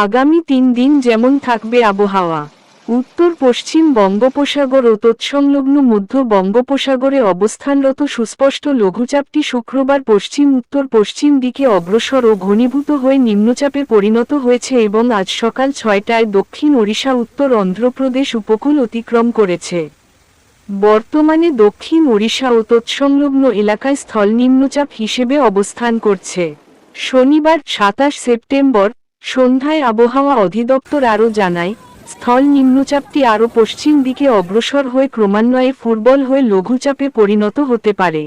আগামী তিন দিন যেমন থাকবে আবহাওয়া উত্তর পশ্চিম বঙ্গোপসাগর ও তৎসংলগ্ন মধ্য বঙ্গোপসাগরে অবস্থানরত সুস্পষ্ট লঘুচাপটি শুক্রবার পশ্চিম উত্তর পশ্চিম দিকে অগ্রসর ও ঘনীভূত হয়ে নিম্নচাপে পরিণত হয়েছে এবং আজ সকাল ছয়টায় দক্ষিণ ওড়িশা, উত্তর অন্ধ্রপ্রদেশ উপকূল অতিক্রম করেছে। বর্তমানে দক্ষিণ ওড়িশা ও তৎসংলগ্ন এলাকায় স্থল নিম্নচাপ হিসেবে অবস্থান করছে। শনিবার সাতাশ সেপ্টেম্বর সন্ধ্যায় আবহাওয়া অধিদপ্তর আরও জানায়, স্থল নিম্নচাপটি আরও পশ্চিম দিকে অগ্রসর হয়ে ক্রমান্বয়ে ফুটবল হয়ে লঘুচাপে পরিণত হতে পারে।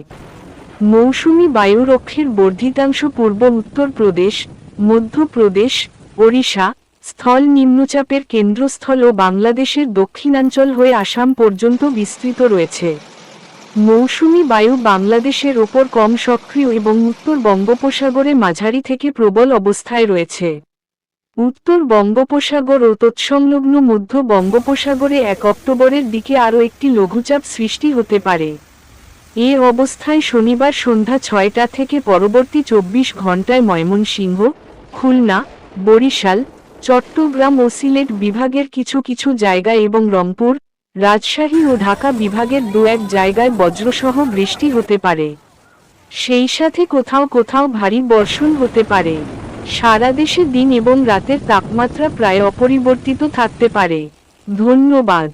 মৌসুমি বায়ুরক্ষের বর্ধিতাংশ পূর্ব উত্তরপ্রদেশ মধ্যপ্রদেশ ওড়িশা, স্থল নিম্নচাপের কেন্দ্রস্থল ও বাংলাদেশের দক্ষিণাঞ্চল হয়ে আসাম পর্যন্ত বিস্তৃত রয়েছে। মৌসুমি বায়ু বাংলাদেশের ওপর কম সক্রিয় এবং উত্তর বঙ্গোপসাগরে মাঝারি থেকে প্রবল অবস্থায় রয়েছে। উত্তর বঙ্গোপসাগর ও তৎসংলগ্ন মধ্য বঙ্গোপসাগরে এক অক্টোবরের দিকে আরও একটি লঘুচাপ সৃষ্টি হতে পারে। এ অবস্থায় শনিবার সন্ধ্যা ছয়টা থেকে পরবর্তী চব্বিশ ঘন্টায় ময়মনসিংহ, খুলনা, বরিশাল, চট্টগ্রাম ও সিলেট বিভাগের কিছু কিছু জায়গায় এবং রংপুর, রাজশাহী ও ঢাকা বিভাগের দু এক জায়গায় বজ্রসহ বৃষ্টি হতে পারে। সেই সাথে কোথাও কোথাও ভারী বর্ষণ হতে পারে। সারা দেশে দিন এবং রাতের তাপমাত্রা প্রায় অপরিবর্তিত থাকতে পারে। ধন্যবাদ।